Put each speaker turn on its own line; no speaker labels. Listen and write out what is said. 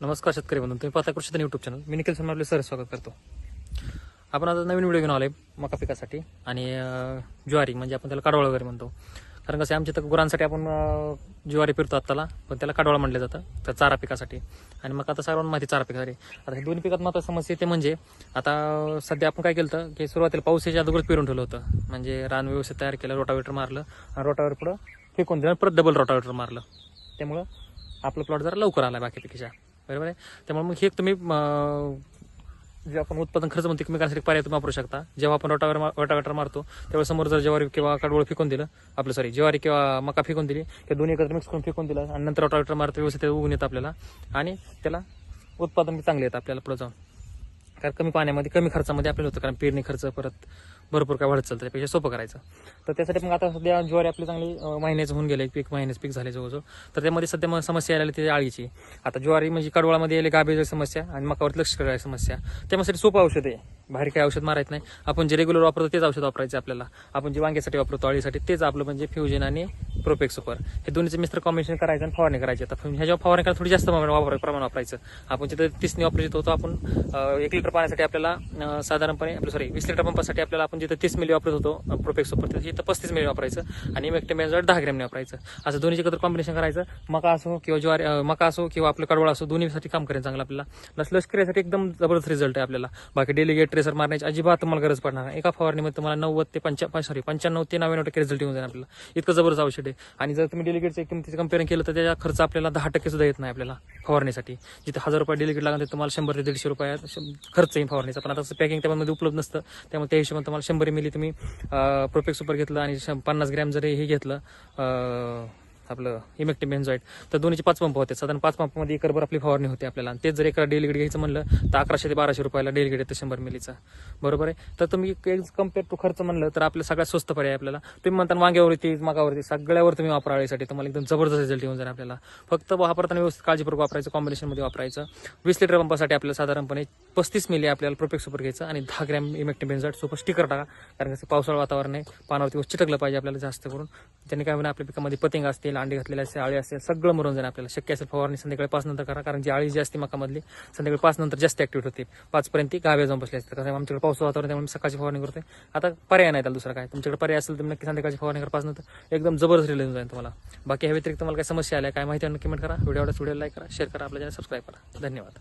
नमस्कार शेतकरी बंधू तुम्ही पाहता कृषी युट्यूब चॅनल मी निखिल सर आपले सर स्वागत करतो. आपण आता नवीन व्हिडिओ घेऊन आलोय मका पिकासाठी. आणि ज्वारी म्हणजे आपण त्याला कडवाळ वगैरे म्हणतो. कारण कसं आहे, आमच्या इथं गुरांसाठी आपण ज्वारी फिरतो आत्ताला पण त्याला कडवाळ म्हटलं जातं तर चारा पिकासाठी. आणि मग आता सर्वांना माहिती चारा पिकासाठी. आता हे दोन्ही पिकात मात्र समस्या येते म्हणजे आता सध्या आपण काय केलं होतं की सुरुवातीला पाऊस याच्या अगोदरच पेरून ठेवलं होतं. म्हणजे रान व्यवस्थित तयार केलं रोटावेटर मारलं आणि रोटावेटर पुढं फेकून दिलं परत डबल रोटावेटर मारलं. त्यामुळं आपलं प्लॉट जरा लवकर आला बाकी पिकीच्या बरोबर आहे? त्यामुळे मग हे तुम्ही जे आपण उत्पादन खर्च म्हणतो करण्यासाठी पर्याय तुम्ही वापरू शकता. जेव्हा आपण रोटावर रोटावेटर मारतो तेव्हा समोर जर ज्वारी किंवा कडवळ फेकून दिलं आपलं सॉरी ज्वारी किंवा मका फेकून दिली किंवा दोन्ही एकत्र मिक्स करून फेकून दिलं आणि नंतर रोटावेटर मारतो व्यवस्थित ते उगून येतं आपल्याला. आणि त्याला उत्पादन चांगले येतं आपल्याला पुढे जाऊन. कारण कमी पाण्यामध्ये कमी खर्चामध्ये आपल्याला होतं कारण पेरणी खर्च परत भरपूर काय वाढत चालतं त्यापेक्षा सोपं करायचं. तर त्यासाठी मग आता सध्या ज्वारी आपली चांगली महिन्याचं होऊन गेले पीक महिन्याचं पीक झाले जवळजवळ. तर त्यामध्ये सध्या मग समस्या आलेली ती आळीची. आता ज्वारी म्हणजे कडवळामध्ये यायला गाभेची समस्या आणि मकावरती लक्ष करायची समस्या. त्यामध्ये सोपं औषध आहे. बाहेर काही औषध मारायचं नाही. आपण जे रेग्युलर वापरतो तेच औषध वापरायचं आपल्याला. आपण जे वांग्यासाठी वापरतो अळीसाठी तेच आपलं म्हणजे फ्युजन आणि प्रोपेक्स सुपर हे दोन्हीचं मिस्टर कॉम्बिनेशन करायचं आणि फवारणी करायची. आता ह्याच्यावर फवारणी करायला थोडी जास्त वापर प्रमाण वापरायचं. आपण जिथं तीसने वापरत होतो आपण एक लिटर पाण्यासाठी आपल्याला साधारणपणे आपलं सॉरी वीस लिटर पंपासाठी आपल्याला आपण जिथं तीस मिली वापरत होतो प्रोपेक्स सुपर तिथं पस्तीस मिली वापरायचं आणि मेक्टेमेजर दहा ग्रॅमने वापरायचं. असं दोन्हीचे एकत्र कॉम्बिनेशन करायचं. मका असो किंवा ज्वारी मका असो किंवा आपलं कडवळ असो दोन्हीसाठी काम करेन चांगलं आपल्याला. प्लस लष्करीसाठी एकदम जबरदस्त रिझल्ट आहे आपल्याला. बाकी डेलिगेट ट्रेसर मारण्याची अजिबात तुम्हाला गरज पडणार एका फवारणीमध्ये तुम्हाला नव्वद ते पंचा सॉरी पंच्याण्णव ते नव्याण्णव टक्के रिझल्ट येऊन जाईल आपल्याला. इतकं जबरदस्त औषध आहे. आणि जर तुम्ही डेलिगेटचं किमतीचं कम्पेअरिंग केलं तर त्याचा खर्च आपल्याला दहा टक्के सुद्धा येत नाही आपल्याला फवारणीसाठी. जिथे हजार रुपये डेलिगेट लागणार ते तुम्हाला शंभर ते दीडशे रुपयात खर्च येईल फवारणीचा. पण आता पॅकिंग त्यामध्ये उपलब्ध नसतं. त्यामुळे त्या हिशोबाने तुम्हाला शंभर मिली तुम्ही प्रोपेक्स सुपर घेतलं आणि शं- पन्नास ग्रॅम जरी हे घेतलं आपलं इमेक्टिव्ह बेन्झॉइट तर दोन्हीचे पाच पंप होते. साधारण पाच पंपामध्ये एकरभर आपली फवारणी होते आपल्याला. आणि तेच जर एका डेली घ्यायचं म्हणलं तर अकराशे ते बाराशे रुपयाला डेली येतं शंभर मिलीचा बरोबर आहे? तर तुम्ही कंपेअर टू खर्च म्हणलं तर आपलं सगळ्यात स्वस्त पर्याय आपल्याला. तुम्ही म्हणता वांग्यावरती मागावरती सगळ्यावर तुम्ही वापराळीसाठी तुम्हाला एकदम जबरदस्त रिझल्ट येऊन जाईल आपल्याला. फक्त वापरताना व्यवस्थित काळजीपूर्वक वापरायचं कॉम्बिनेशनमध्ये वापरायचं. वीस लिटर पंपासाठी आपल्याला साधारणपणे पस्तीस मिली आपल्याला प्रोपेक्ट सुपर घ्यायचं आणि दहा ग्रॅम इमेक्टिव्ह बेन्झॉइट सुपर स्टिकर टाका. कारण कसं पावसाळा वातावरण आहे. पानावरती चिटकलं पाहिजे आपल्याला जास्त करून. त्यांनी काय म्हणा आपल्या पिकामध्ये पतिंग असतील अंडे घातलेले असेल आळी असेल सगळं मरून जाईल आपल्याला. शक्य असेल फवारणी संध्याकाळी पाच नंतर करा कारण जी आळी जी असते मकामधली संध्याकाळी पाच नंतर जास्त ऍक्टिव्ह होते. पाचपर्यंत ती गावे जाऊन बसली असते. कारण आमच्याकडे पाऊस वातावरण त्यामुळे सकाळची फवारणी करते आता पर्याय नाही त्याला दुसरा काय. तुमच्याकडे पर्याय असेल तर तुम्ही नक्की संध्याकाळची फवारणी करा पाच नंतर. एकदम जबरदस्त रिलीज जाईल तुम्हाला. बाकी ह्या व्यतिरिक्त तुम्हाला काय समस्या आल्या काय माहिती आहे कमेंट करा. व्हिडिओ व्हिडिओ लाईक करा शेअर करा आपल्या सबस्क्राईब करा. धन्यवाद.